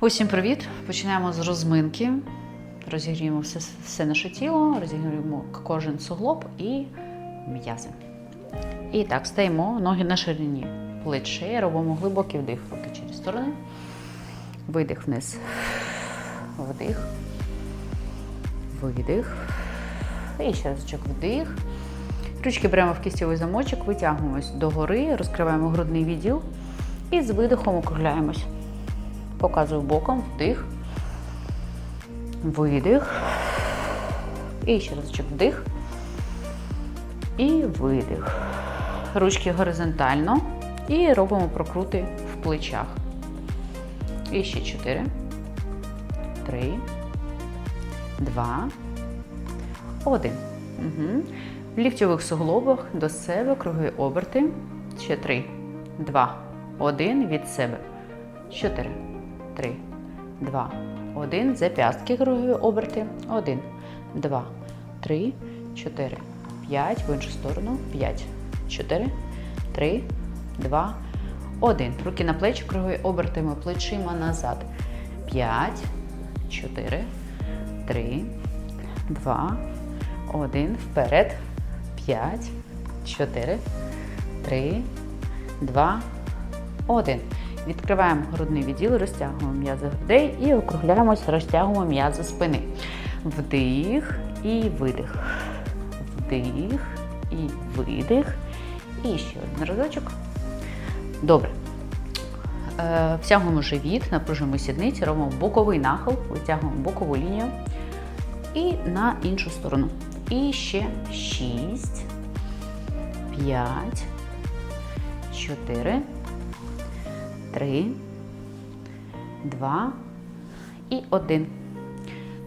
Усім привіт! Починаємо з розминки. Розігріємо все, все наше тіло, розігріємо кожен суглоб і м'язи. І так, стаємо ноги на ширині плечей, робимо глибокий вдих, руки через сторони. Видих вниз. Вдих. Видих. І ще разочок вдих. Ручки беремо в кістєвий замочок, витягуємось догори, розкриваємо грудний відділ і з видихом округляємось. Показую боком, вдих, видих. І ще разочок вдих. І видих. Ручки горизонтально. І робимо прокрути в плечах. І ще чотири. Три. Два. Один. Угу. В ліктьових суглобах до себе круги оберти. Ще три. Два. Один від себе. Чотири. Три. Два. Один. Зап'ястки кругові оберти. Один. Два. Три. Чотири. П'ять. В іншу сторону. П'ять. Чотири. Три. Два. Один. Руки на плечі кругові обертами плечима назад. П'ять. Чотири. Три. Два. Один. Вперед. П'ять. Чотири. Три. Два. Один. Відкриваємо грудний відділ, розтягуємо м'язи грудей і округляємось, розтягуємо м'язи спини. Вдих і видих. Вдих і видих. І ще один разочок. Добре. Е, Втягуємо живіт, напружуємо сідниці, робимо боковий нахил, витягуємо бокову лінію і на іншу сторону. І ще 6, 5, 4, 3, 2 і 1.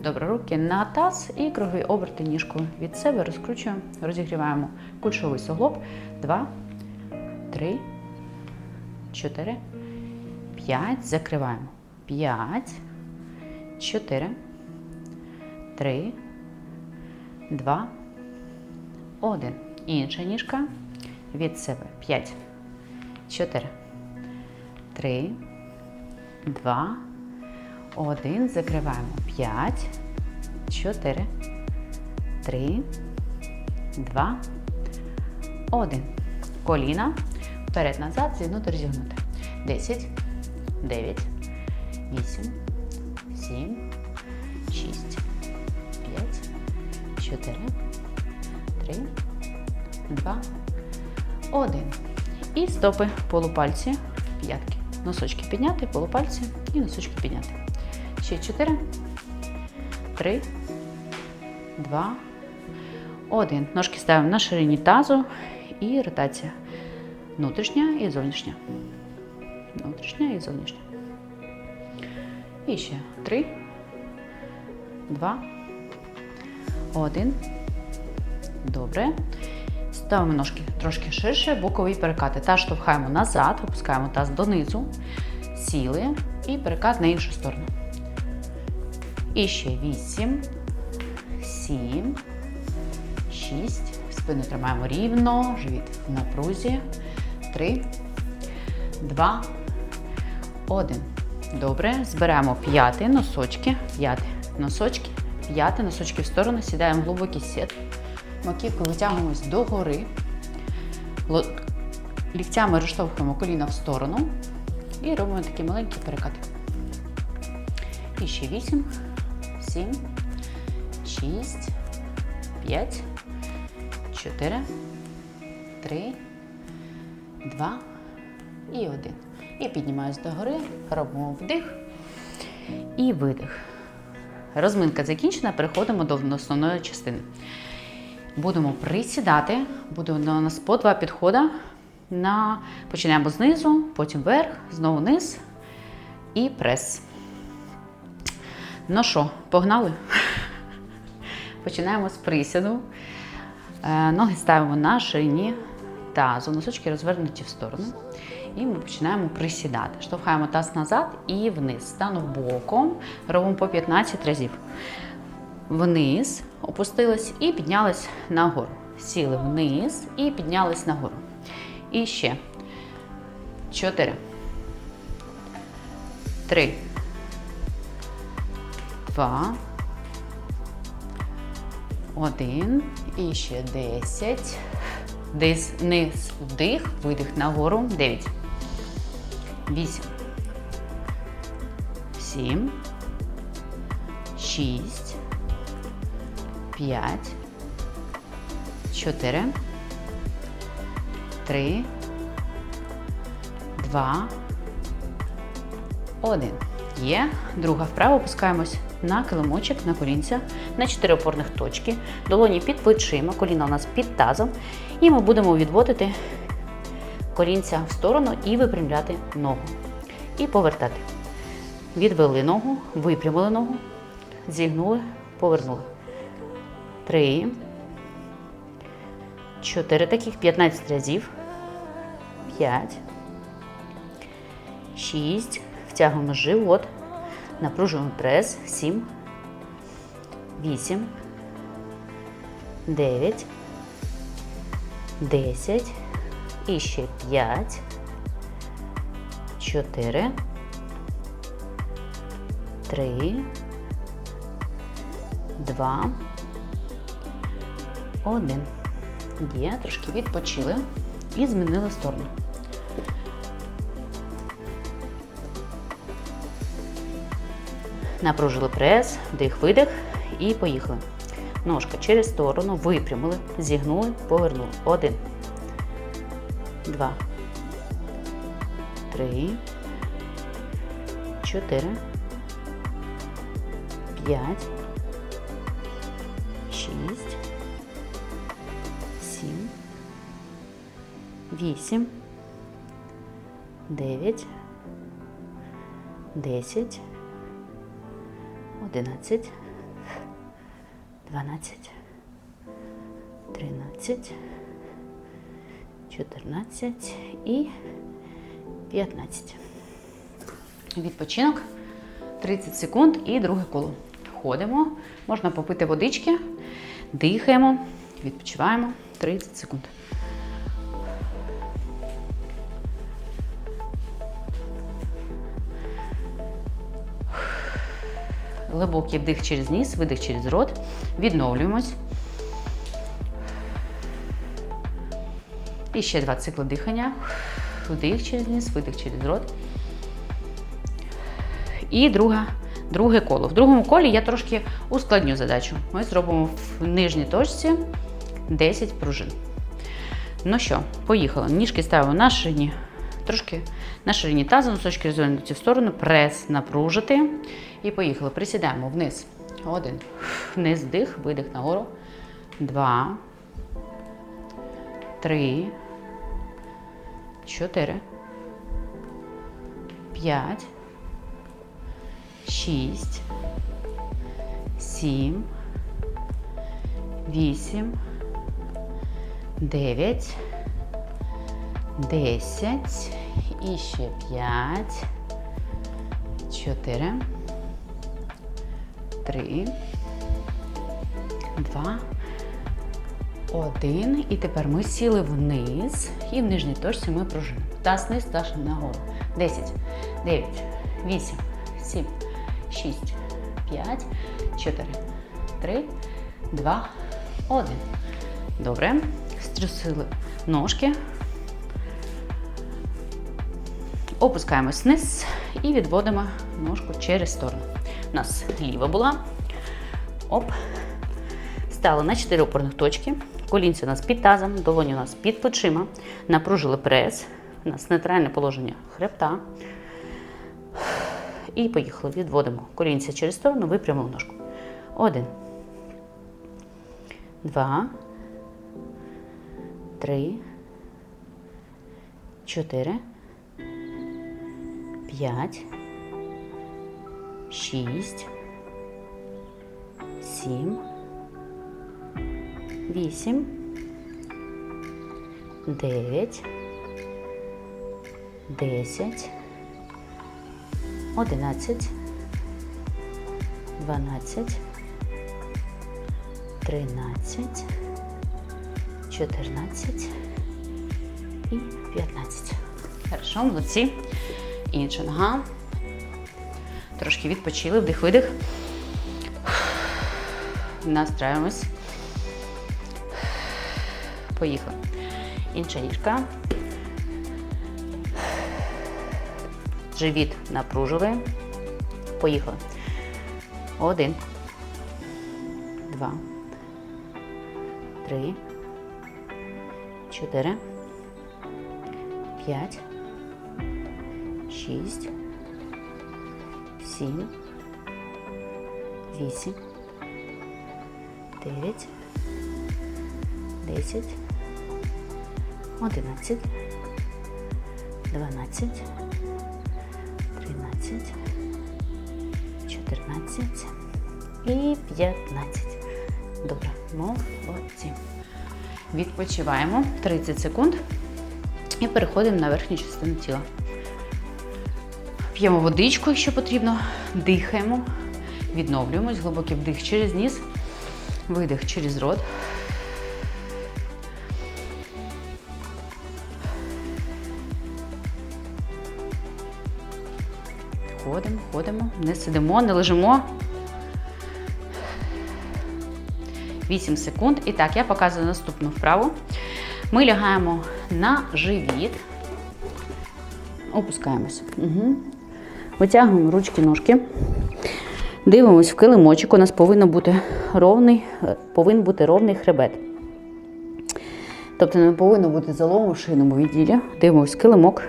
Добре, руки на таз і кругові оберти ніжкою від себе розкручуємо, розігріваємо кульшовий суглоб. 2, 3, 4, 5. Закриваємо. 5, 4, 3, 2, 1. Інша ніжка від себе. 5, 4, 3, 2, 1. Закриваємо. 5, 4, 3, 2, 1. Коліна. Вперед назад, зігнути, розігнути. 10, 9, 8, 7, 6, 5, 4, 3, 2, 1. І стопи полупальці, п'ятки. Носочки підняти, полупальці і носочки підняти. Ще 4, 3, 2, 1. Ножки ставимо на ширині тазу і ротація. Внутрішня і зовнішня. Внутрішня і зовнішня. І ще 3, 2, 1. Добре. Ставимо ножки трошки ширше, бокові перекати. Таз штовхаємо назад, опускаємо таз донизу, сіли і перекат на іншу сторону. І ще 8, 7, 6. Спину тримаємо рівно, живіт в напрузі. 3, 2, 1. Добре. Зберемо п'яти носочки, п'яти носочки, п'яти носочки в сторону, сідаємо в глибокий сет. Маківку витягуємось догори. Ліктями розштовхуємо коліна в сторону і робимо такі маленькі перекати. І ще 8, 7, 6, 5, 4, 3, 2 і 1. І піднімаюсь догори, робимо вдих і видих. Розминка закінчена, переходимо до основної частини. Будемо присідати, буде у нас по два підходи. На... Починаємо знизу, потім вверх, знову низ і прес. Ну що, погнали? Починаємо з присіду. Е, Ноги ставимо на ширині тазу, носочки розвернуті в сторону. І ми починаємо присідати. Штовхаємо таз назад і вниз. Стану боком, робимо по 15 разів. Вниз, опустились і піднялись нагору. Сіли вниз і піднялись нагору. І ще 4, 3, два, один. І ще десять. Дис, низ, вдих, видих нагору. Дев'ять. Вісім. Сім. Шість. П'ять. Чотири. Три. Два. Один. Є. Друга вправа. Опускаємось на килимочок, на колінця, на чотири опорних точки. Долоні під плечима, коліна у нас під тазом. І ми будемо відводити колінця в сторону і випрямляти ногу. І повертати. Відвели ногу, випрямили ногу, зігнули, повернули. Три. Чотири таких, 15 разів. П'ять. Шість. Втягуємо живот. Напружуємо прес. Сім. Вісім. Дев'ять. Десять. І ще п'ять. Чотири. Три. Два. Один. Є, трошки відпочили і змінили сторону. Напружили прес, вдих, видих і поїхали. Ножка через сторону, випрямили, зігнули, повернули. Один. Два. Три. Чотири. П'ять. 8, 9, 10, 11, 12, 13, 14 і 15. Відпочинок. 30 секунд і друге коло. Ходимо, можна попити водички, дихаємо, відпочиваємо. 30 секунд. Глибокий вдих через ніс, видих через рот. Відновлюємось. І ще два цикли дихання. Вдих через ніс, видих через рот. І друга, друге коло. В другому колі я трошки ускладню задачу. Ми зробимо в нижній точці 10 пружин. Ну що, поїхали. Ніжки ставимо на ширині, трошки на ширині тазу, носочки розвернуті в сторону, прес напружити. І поїхали. Присідаємо вниз. Один. Вниз вдих, видих нагору. Два. Три. Чотири. П'ять. Шість. Сім. Вісім. Дев'ять. Десять. І ще п'ять. Чотири. Три. Два. Один. І тепер ми сіли вниз. І в нижній точці ми пружимо. Таз вниз, таз нагору. Десять. Дев'ять. Вісім. Сім. Шість. П'ять. Чотири. Три. Два. Один. Добре. Струсили ножки. Опускаємось вниз і відводимо ножку через сторону. У нас ліва була. Оп. Стали на 4 опорних точки. Колінці у нас під тазом, долоні у нас під плечима. Напружили прес. У нас нейтральне положення хребта. І поїхали. Відводимо колінця через сторону, випрямили ножку. Один. Два. Три. Чотири. П'ять. Шість. Сім. Вісім. Дев'ять. Десять. Одинадцять. Дванадцять. Тринадцять. Чотирнадцять. І п'ятнадцять. Хорошо, молодці. Інша нога. Трошки відпочили, вдих-видих. Настраюємось. Поїхали. Інша ніжка. Живіт напружили. Поїхали. Один. Два. Три. Чотири. П'ять. Шість. Сім. Вісім. Дев'ять. Десять. Одинадцять. Дванадцять. Тринадцять. Чотирнадцять. І п'ятнадцять. Добре, молодці. Відпочиваємо 30 секунд і переходимо на верхню частину тіла. П'ємо водичку, якщо потрібно, дихаємо, відновлюємось, глибокий вдих через ніс, видих через рот. Ходимо, ходимо, не сидимо, не лежимо. 8 секунд. І так, я показую наступну вправу. Ми лягаємо на живіт, опускаємося. Угу. Витягуємо ручки ножки. Дивимось в килимочок. У нас повинен бути ровний, е, повинен бути ровний хребет. Тобто не повинно бути залому в шийному відділі. Дивимось в килимок.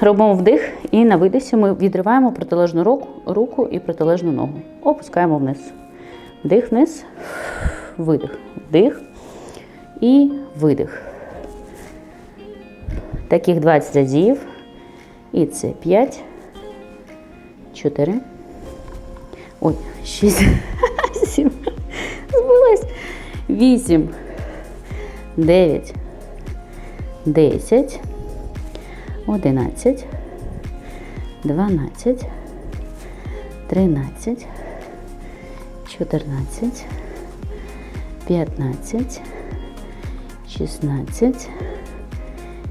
Робимо вдих і на видисі ми відриваємо протилежну руку, руку і протилежну ногу. Опускаємо вниз. Вдих вниз, видих, вдих і видих. Таких 20 разів. І це 5, 4, ой, 6, 7, збилась, 8, 9, 10, 11, 12, 13, 14, 15, 16,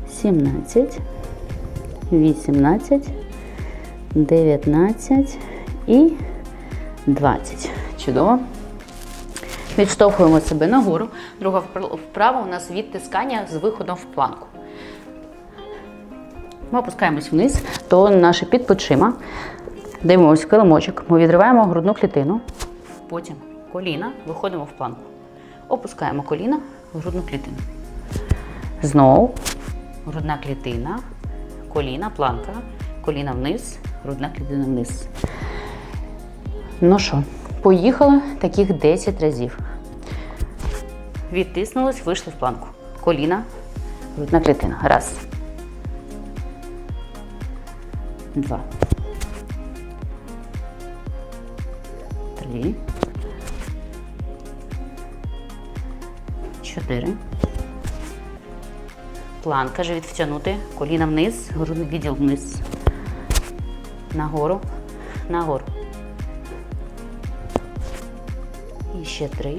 17, 18, 19 і 20. Чудово. Відштовхуємо себе нагору. Друга вправа у нас відтискання з виходом в планку. Ми опускаємось вниз, то наше під плечима. Дивимося килимочок. Ми відриваємо грудну клітину. Потім коліна, виходимо в планку. Опускаємо коліна грудну клітину. Знову грудна клітина, коліна, планка, коліна вниз, грудна клітина вниз. Ну що, поїхали таких 10 разів. Відтиснулись, вийшли в планку. Коліна, грудна клітина. Раз. Два. Три. Чотири. Планка, живіт втягнути, коліна вниз, грудний відділ вниз. Нагору, нагору. І ще три.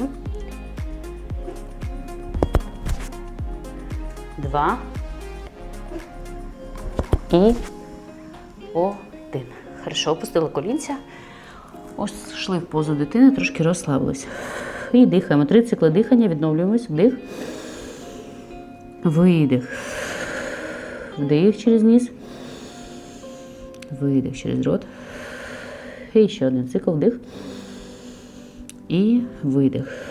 Два. І один. Хорошо, опустили колінця. Ось йшли в позу дитини, трошки розслабилися. І дихаємо. Три цикли дихання, відновлюємось. Вдих. Видих. Вдих через ніс. Видих через рот. І ще один цикл вдих. І видих.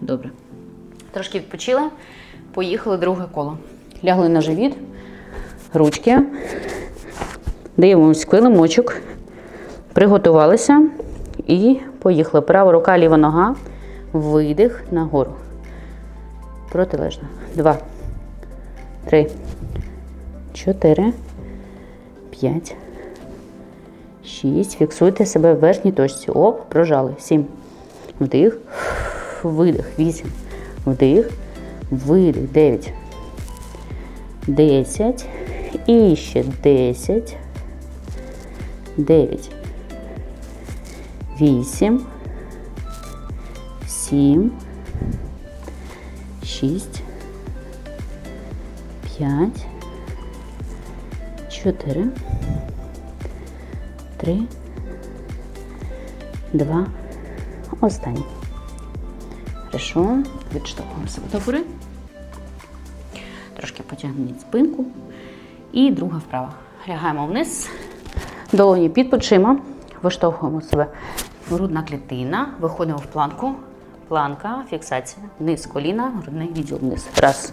Добре. Трошки відпочили. Поїхали друге коло. Лягли на живіт, ручки. Дивимось килимочок. Приготувалися. І поїхали. Права рука, ліва нога. Видих нагору. Протилежно. Два. Три. Чотири. П'ять. Шість. Фіксуйте себе в верхній точці. Оп, прожали. Сім. Вдих. Видих. Вісім. Вдих. Видих. Дев'ять. Десять. І ще десять. Дев'ять. Вісім. Сім. Шість. П'ять. Чотири. Три. Два. Останній. Хорошо. Відштовхуємо себе до гори. Трошки потягніть спинку. І друга вправа. Лягаємо вниз. Долоні під плечима. Виштовхуємо себе. Грудна клітина. Виходимо в планку. Планка, фіксація. Вниз коліна, грудний відділ вниз. Раз.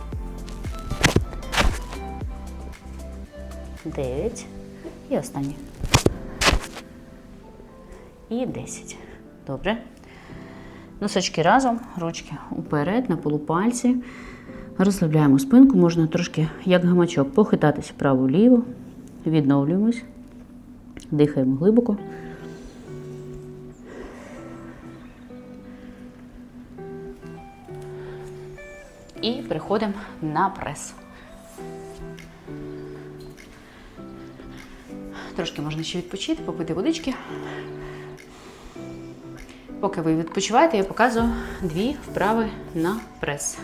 Дев'ять. І останнє. І десять. Добре. Носочки разом, ручки уперед, на полупальці. Розслабляємо спинку, можна трошки, як гамачок, похитатися вправо-ліво. Відновлюємось. Дихаємо глибоко. І переходимо на прес. Трошки можна ще відпочити, попити водички. Поки ви відпочиваєте, я показую дві вправи на прес.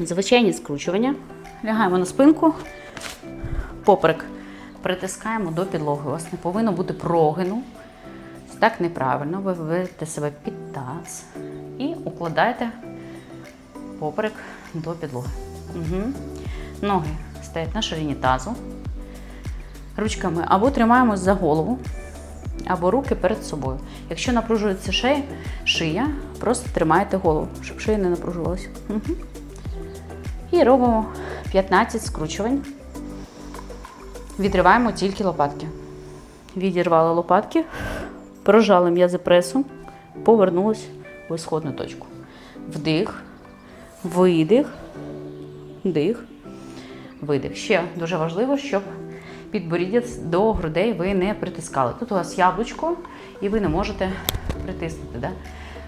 Звичайні скручування. Лягаємо на спинку, поперек притискаємо до підлоги. У вас не повинно бути прогину. Так неправильно. Ви виведете себе під таз і укладаєте поперек до підлоги. Угу. Ноги стоять на ширині тазу. Ручками або тримаємось за голову, або руки перед собою. Якщо напружується шея, шия, просто тримаєте голову, щоб шия не напружувалася. І робимо 15 скручувань. Відриваємо тільки лопатки. Відірвали лопатки, прожали м'язи пресу, повернулись в ісходну точку. Вдих, видих, вдих, видих. Ще дуже важливо, щоб підборіддя до грудей ви не притискали. Тут у вас яблучко, і ви не можете притиснути. Да?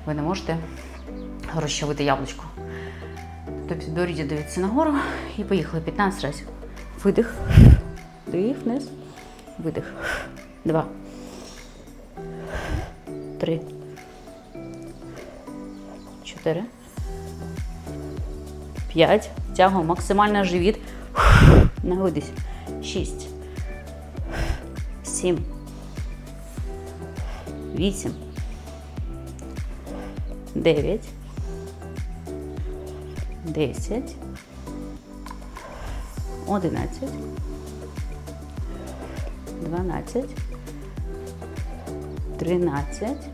Ви не можете розчавити яблучко. Тобто підборіддя дивіться нагору і поїхали 15 разів. Видих. Вдих, вниз. Видих. Два. Три. Чотири. П'ять. Тягуємо максимально живіт. Нагодись. Шість. Сім. Вісім. Дев'ять. Десять. Одинадцять. Дванадцять. Тринадцять.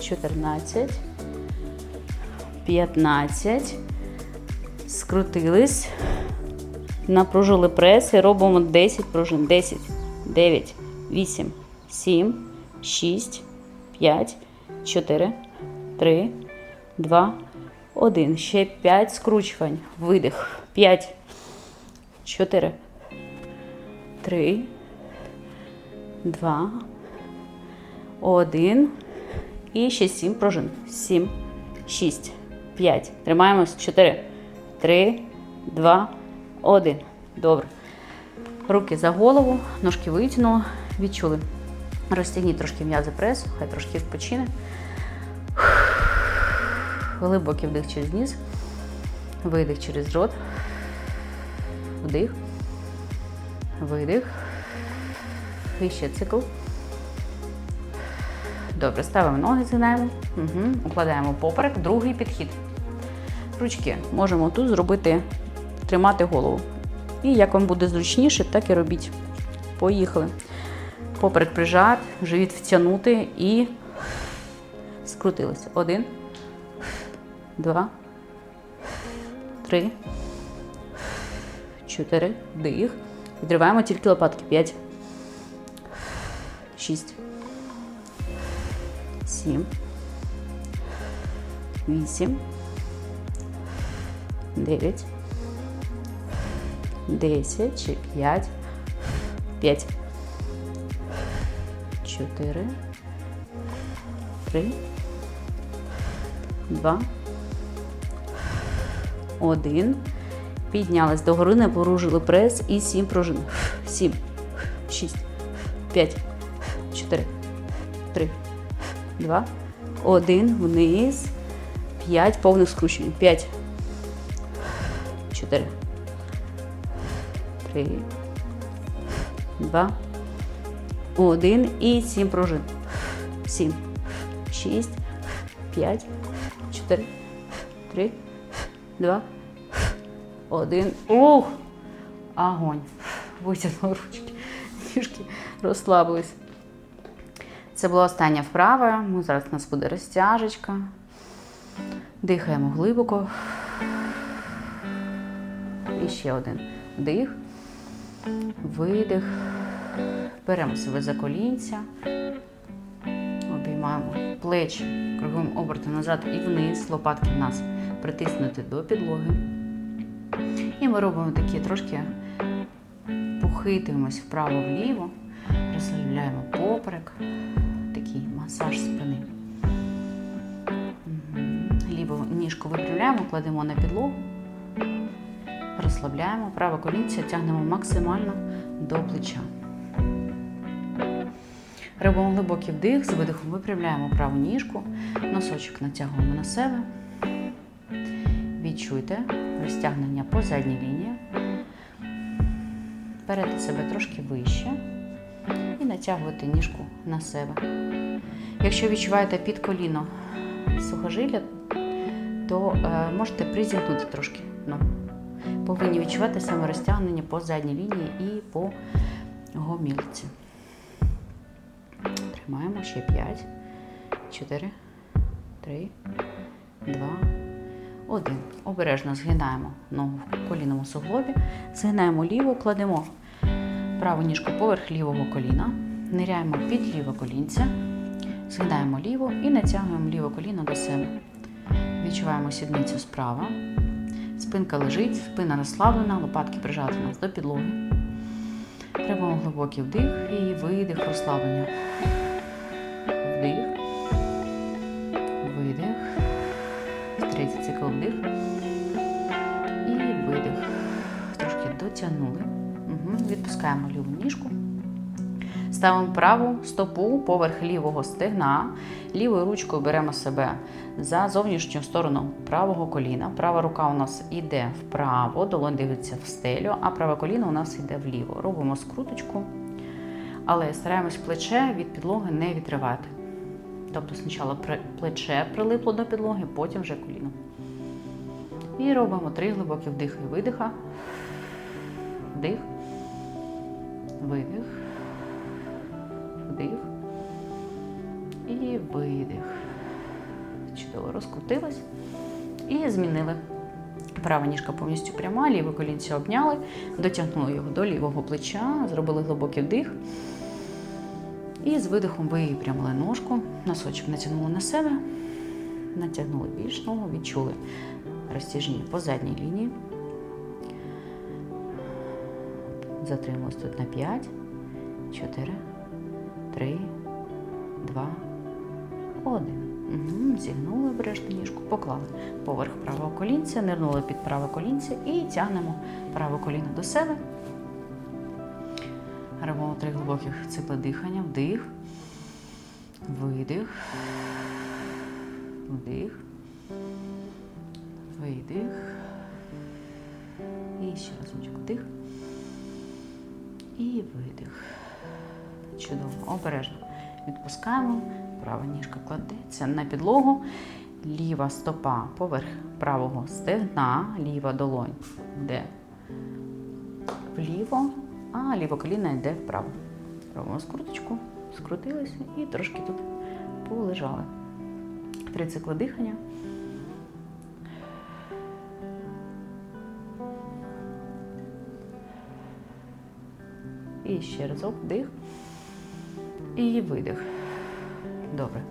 Чотирнадцять. П'ятнадцять. Скрутились. Напружили прес і робимо 10 пружин. 10, 9, 8, 7, 6, 5, 4, 3, 2, 1. Ще 5 скручувань. Видих. 5, 4, 3, 2, 1. І ще 7 пружин. 7, 6, 5. Тримаємось. 4, 3, 2, 1. Добре. Руки за голову, ножки витягнули, відчули. Розтягніть трошки м'язи пресу, хай трошки відпочине. Глибокий вдих через ніс. Видих через рот. Вдих. Видих. І ще цикл. Добре, ставимо ноги, згинаємо. Угу. Укладаємо поперек. Другий підхід. Ручки можемо тут зробити, тримати голову. І як вам буде зручніше, так і робіть. Поїхали. Поперек прижати, живіт втягнути і скрутилися. Один, два, три, чотири. Дих. Відриваємо тільки лопатки. П'ять. Шість. Сім. Вісім. Дев'ять. Десять. Ще п'ять. П'ять. чотири, три, два, один. Піднялись догори, не порушили прес і сім пружин. Сім, шість, п'ять, чотири, три, два, один. Вниз. П'ять повних скручень. П'ять, чотири, три, два, один. І сім пружин. Сім, шість, п'ять, чотири, три, два, один. Ух! Огонь. Витягнула ручки. Трішки розслабились. Це була остання вправа. Ми зараз у нас буде розтяжечка. Дихаємо глибоко. І ще один вдих. Видих. Беремо себе за колінця. Обіймаємо плечі кругом обертом назад і вниз. Лопатки в нас притиснуті до підлоги. І ми робимо такі трошки похитуємось вправо-вліво, розслабляємо поперек, такий масаж спини. Ліву ніжку випрямляємо, кладемо на підлогу, розслабляємо, праве колінце тягнемо максимально до плеча. Робимо глибокий вдих, з видихом випрямляємо праву ніжку, носочок натягуємо на себе. Відчуйте розтягнення по задній лінії. Берете себе трошки вище і натягуєте ніжку на себе. Якщо відчуваєте під коліно сухожилля, то е, можете призігнути трошки ногу. Повинні відчувати саме розтягнення по задній лінії і по гомілці. Тримаємо ще 5, 4, 3, 2, один. Обережно згинаємо ногу в колінному суглобі, згинаємо ліву, кладемо праву ніжку поверх лівого коліна, ниряємо під ліве колінце, згинаємо ліву і натягуємо ліве коліно до себе. Відчуваємо сідницю справа. Спинка лежить, спина розслаблена, лопатки прижаті у нас до підлоги. Робимо глибокий вдих і видих розслаблення. Вдих. Видих. Третій цикл вдих. І видих. Трошки дотягнули. Угу. Відпускаємо ліву ніжку. Ставимо праву стопу поверх лівого стегна. Лівою ручкою беремо себе за зовнішню сторону правого коліна. Права рука у нас йде вправо, долонь дивиться в стелю, а праве коліно у нас йде вліво. Робимо скруточку, але стараємось плече від підлоги не відривати. Тобто спочатку плече прилипло до підлоги, потім вже коліно. І робимо три глибокі вдихи і видиха. Вдих. Видих. Вдих. І видих. Чудово розкрутились. І змінили. Права ніжка повністю пряма, ліве колінце обняли, дотягнули його до лівого плеча, зробили глибокий вдих. І з видихом випрямили ножку, носочок натягнули на себе, натягнули більш ногу, відчули розтяжіння по задній лінії. Затрималось тут на 5, 4, 3, 2, 1. Угу. Зігнули обережно ніжку, поклали поверх правого колінця, нирнули під праве колінце і тягнемо праве коліно до себе. Робимо три глибоких цикли дихання. Вдих, видих, вдих, видих. І ще разочок вдих. І видих. Чудово. Обережно. Відпускаємо. Права ніжка кладеться на підлогу. Ліва стопа поверх правого стегна, ліва долонь йде вліво, а ліве коліно йде вправо. Робимо скруточку, скрутилися і трошки тут полежали. Три цикли дихання. І ще разок вдих. І видих. Добре.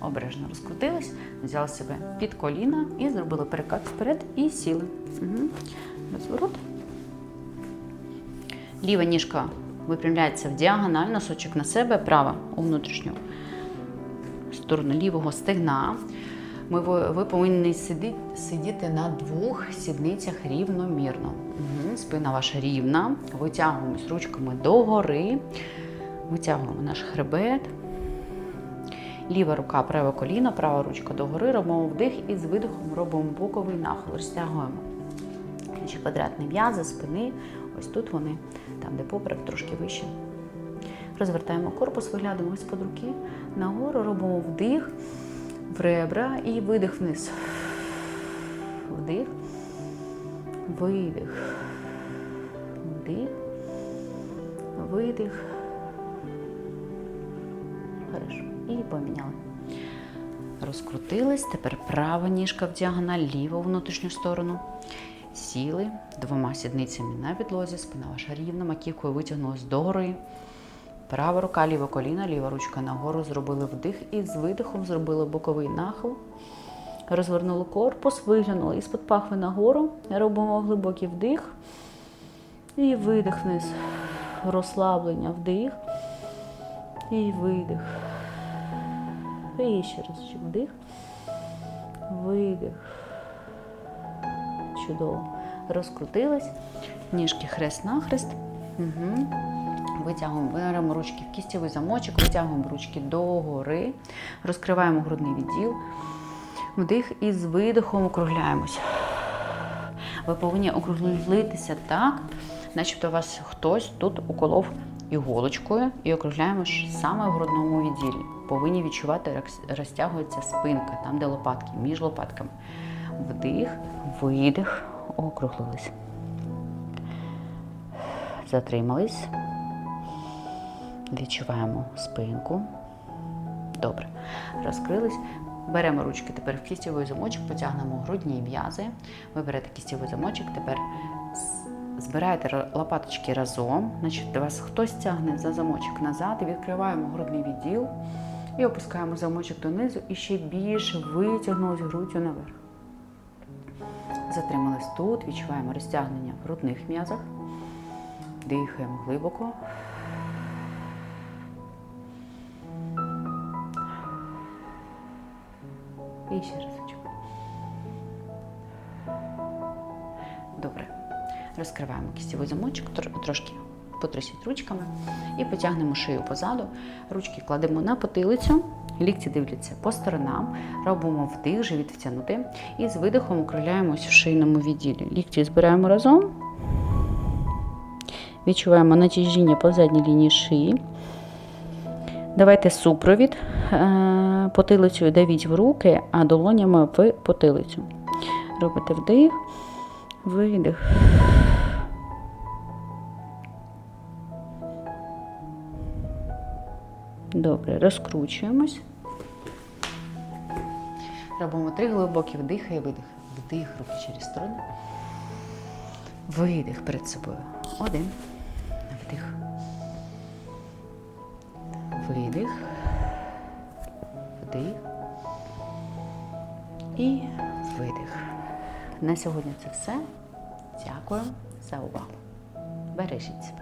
Обережно розкрутились, взяли себе під коліна і зробили перекат вперед і сіли. Угу. Розворот. Ліва ніжка випрямляється в діагональ, носочок на себе, права у внутрішню сторону лівого стегна. Ми, ви, ви повинні сидіти на двох сідницях рівномірно. Угу. Спина ваша рівна. Витягуємось ручками догори. Витягуємо наш хребет. Ліва рука, праве коліно, права ручка догори. Робимо вдих і з видихом робимо боковий нахил. Розтягуємо інші квадратні м'язи, спини. Ось тут вони, там, де поперек, трошки вище. Розвертаємо корпус, виглядаємо з-під руки. Нагору робимо вдих в ребра і видих вниз. Вдих, видих, вдих, видих. Хорошо. І поміняли. Розкрутились. Тепер права ніжка в діагональ, ліва в внутрішню сторону. Сіли двома сідницями на підлозі, спина ваша рівна, маківкою витягнулась догори. Права рука, ліве коліно, ліва ручка нагору. Зробили вдих і з видихом зробили боковий нахил. Розвернули корпус, виглянули із-під пахви нагору. Робимо глибокий вдих. І видих вниз. Розслаблення, вдих. І видих. І ще раз вдих. Видих. Чудово. Розкрутились. Ніжки хрест-нахрест. Угу. Витягуємо, беремо ручки в кістєвий замочок, витягуємо ручки догори, розкриваємо грудний відділ. Вдих і з видихом округляємось. Ви повинні округлитися так, начебто у вас хтось тут уколов іголочкою і округляємо саме в грудному відділі. Повинні відчувати, як розтягується спинка, там, де лопатки, між лопатками. Вдих, видих, округлились. Затримались. Відчуваємо спинку. Добре. Розкрились. Беремо ручки тепер в кістєвий замочок, потягнемо грудні м'язи. Ви берете кістєвий замочок, тепер збираєте лопаточки разом. Значить, вас хтось тягне за замочок назад і відкриваємо грудний відділ і опускаємо замочок донизу і ще більше витягнулись груддю наверх. Затримались тут, відчуваємо розтягнення в грудних м'язах. Дихаємо глибоко. І ще разочок. Розкриваємо кістєвий замочок, трошки потрусіть ручками і потягнемо шию позаду. Ручки кладемо на потилицю, лікті дивляться по сторонам, робимо вдих, живіт втягнути. І з видихом округляємось в шийному відділі. Лікті збираємо разом. Відчуваємо натяжіння по задній лінії шиї. Давайте супровід потилицею давіть в руки, а долонями в потилицю. Робите вдих, видих. Добре, розкручуємось. Робимо три глибокі вдихи і видих. Вдих руки через сторону. Видих перед собою. Один. Вдих. Видих. Вдих. І видих. На сьогодні це все. Дякую за увагу. Бережіть себе.